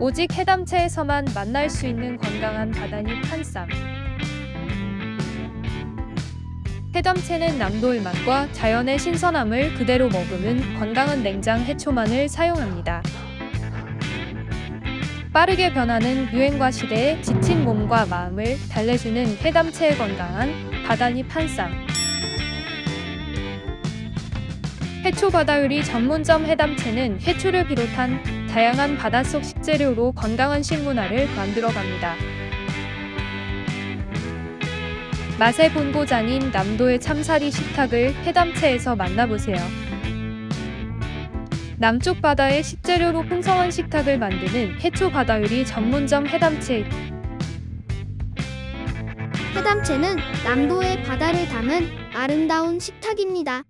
오직 해담채에서만 만날 수 있는 건강한 바다잎 한 쌈. 해담채는 남도의 맛과 자연의 신선함을 그대로 머금은 건강한 냉장 해초만을 사용합니다. 빠르게 변하는 유행과 시대에 지친 몸과 마음을 달래주는 해담채의 건강한 바다잎 한 쌈. 해초 바다 요리 전문점 해담채는 해초를 비롯한 다양한 바닷속 식재료로 건강한 식문화를 만들어갑니다. 맛의 본고장인 남도의 참사리 식탁을 해담채에서 만나보세요. 남쪽 바다의 식재료로 풍성한 식탁을 만드는 해초 바다 요리 전문점 해담채 해담채는 남도의 바다를 담은 아름다운 식탁입니다.